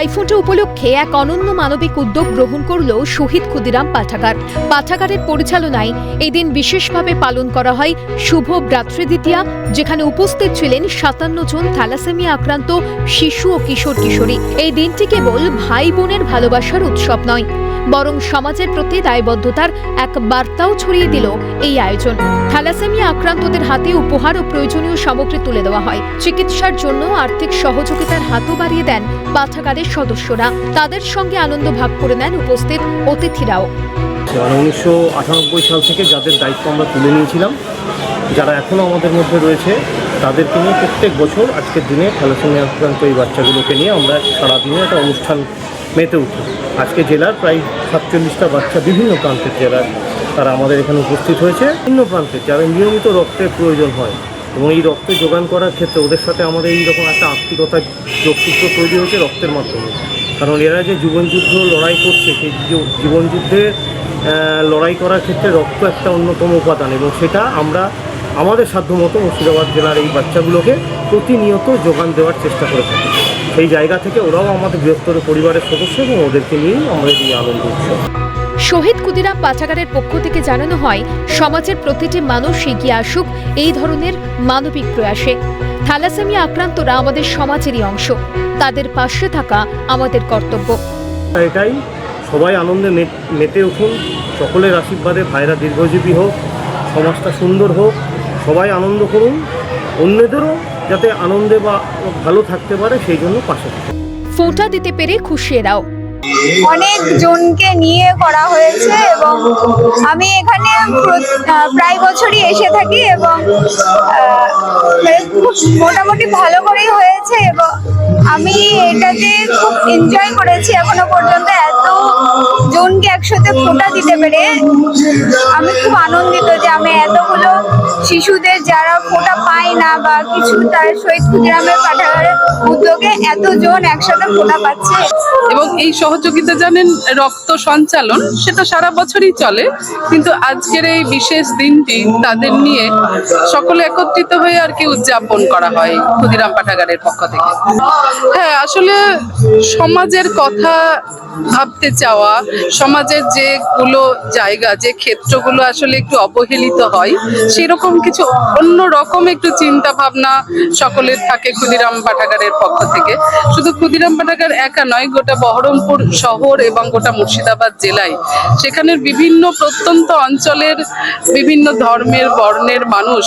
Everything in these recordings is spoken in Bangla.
ভাইফোঁটা উপলক্ষে এক অনন্য মানবিক উদ্যোগ গ্রহণ করল শহীদ ক্ষুদিরাম পাঠাগার। পাঠাগারের পরিচালনায় এদিন দিন বিশেষভাবে পালন করা হয় শুভ ভ্রাতৃদ্বিতীয়া যেখানে উপস্থিত ছিলেন সাতান্ন জন থ্যালাসেমিয়া আক্রান্ত শিশু ও কিশোর কিশোরী। এই দিনটি কেবল ভাই বোনের ভালোবাসার উৎসব নয় বরং সমাজের প্রতি দায়বদ্ধতার এক বার্তাও ছড়িয়ে দিল এই আয়োজন। থ্যালাসেমিয়া আক্রান্তদের হাতে উপহার ও প্রয়োজনীয় সামগ্রী তুলে দেওয়া হয়। চিকিৎসার জন্য আর্থিক সহযোগিতার হাতও বাড়িয়ে দেন পাঠাগারের সদস্যরা। তাদের সঙ্গে আনন্দ ভাগ করে নেন উপস্থিত অতিথিরাও। মানে উনিশশো আটানব্বই সাল থেকে যাদের দায়িত্ব আমরা তুলে নিয়েছিলাম, যারা এখনও আমাদের মধ্যে রয়েছে, তাদেরকে নিয়ে প্রত্যেক বছর আজকের দিনে থ্যালাসেমিয়া আক্রান্ত এই বাচ্চাগুলোকে নিয়ে আমরা সারাদিনে একটা অনুষ্ঠান মেতে উঠি আজকে জেলার প্রায় সাতচল্লিশটা বাচ্চা বিভিন্ন প্রান্তের জেলার তারা আমাদের এখানে উপস্থিত হয়েছে। বিভিন্ন প্রান্তের যারা নিয়মিত রক্তের প্রয়োজন হয় এবং এই রক্তের যোগান করার ক্ষেত্রে ওদের সাথে আমাদের এইরকম একটা আত্মিকতার যোগসূত্র তৈরি হয়েছে রক্তের মাধ্যমে। কারণ এরা যে জীবনযুদ্ধ লড়াই করছে, সেই জীবনযুদ্ধে লড়াই করার ক্ষেত্রে রক্ত একটা অন্যতম উপাদান এবং সেটা আমরা আমাদের সাধ্যমতো মুর্শিদাবাদ জেলার এই বাচ্চাগুলোকে প্রতিনিয়ত যোগান দেওয়ার চেষ্টা করে থাকি। সেই জায়গা থেকে ওরাও আমাদের বৃহত্তর পরিবারের সদস্য এবং ওদেরকে নিয়েই আমাদের এই আনন্দ উৎসব। শহীদ ক্ষুদিরাম পাঠাগারের পক্ষ থেকে জানানো হয় সমাজের প্রতিটি মানুষ এগিয়ে আসুক এই ধরনের মানবিক প্রয়াসে। থ্যালাসেমিয়া আক্রান্তরা আমাদের সমাজেরই অংশ। তাদের পাশে থাকা আমাদের কর্তব্য। এটাই সবাই আনন্দে মেতে উঠুন সকলের আশীর্বাদে ভাইরা দীর্ঘজীবী হোক সমাজটা সুন্দর হোক সবাই আনন্দ করুন অন্যদেরও যাতে আনন্দে বা ভালো থাকতে পারে সেই জন্য পাশে ফোঁটা দিতে পেরে খুশি এরাও। অনেক জনকে নিয়ে করা হয়েছে এবং আমি এখানে প্রায় বছরই এসে থাকি এবং আহ, মানে মোটামুটি ভালো করেই হয়েছে এবং আমি এটাতে খুব এনজয় করেছি এখনও পর্যন্ত। জনকে একসাথে ফোটা দিতে পেরে আমি খুব আনন্দিত যে আমি এতগুলো শিশুদের যারা ফোটা পায় না বা কিছু তার শহীদ ক্ষুদিরামের পাঠাগারের উদ্যোগে এতজন একসাথে ফোটা পাচ্ছে। এবং এই সহযোগিতা জানেন রক্ত সঞ্চালন, সেটা সারা বছরই চলে, কিন্তু আজকের এই বিশেষ দিনটি তাদের নিয়ে সকলে একত্রিত হয়ে আর কি উদযাপন করা হয় ক্ষুদিরাম পাঠাগারের পক্ষ থেকে। হ্যাঁ আসলে সমাজের কথা ভাবতে চাওয়া, সমাজের যেগুলো জায়গা, যে ক্ষেত্রগুলো আসলে একটু অবহেলিত হয়, সেরকম কিছু অন্য রকম একটু চিন্তা ভাবনা সকলের থাকে ক্ষুদিরাম পাঠাগারের পক্ষ থেকে। শুধু ক্ষুদিরাম পাঠাগার একা নয়, গোটা বহরমপুর শহর এবং গোটা মুর্শিদাবাদ জেলায় সেখানের বিভিন্ন প্রত্যন্ত অঞ্চলের বিভিন্ন ধর্মের বর্ণের মানুষ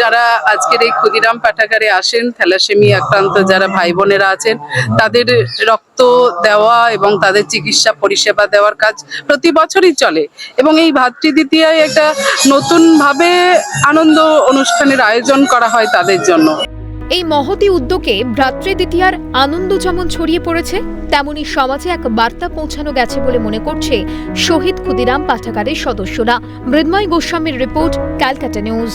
যারা আজকের এই ক্ষুদিরাম পাঠাগারে আসেন থ্যালাসেমি আক্রান্ত যারা ভাই বোনেরা আছেন, তাদের রক্ত দেওয়া এবং তাদের চিকিৎসা পরিষেবা দেওয়ার কাজ প্রতি বছরই চলে। এবং এই ভাতৃদ্বিতীয়ায় একটা নতুন ভাবে আনন্দ অনুষ্ঠানের আয়োজন করা হয় তাদের জন্য। এই মহতি উদ্যোগে ভ্রাতৃদ্বিতীয়ার আনন্দ যেমন ছড়িয়ে পড়েছে, তেমনি সমাজে এক বার্তা পৌঁছানো গেছে বলে মনে করছে শহীদ ক্ষুদিরাম পাঠাগারের সদস্যরা। মৃন্ময় গোস্বামীর রিপোর্ট ক্যালকাটা নিউজ।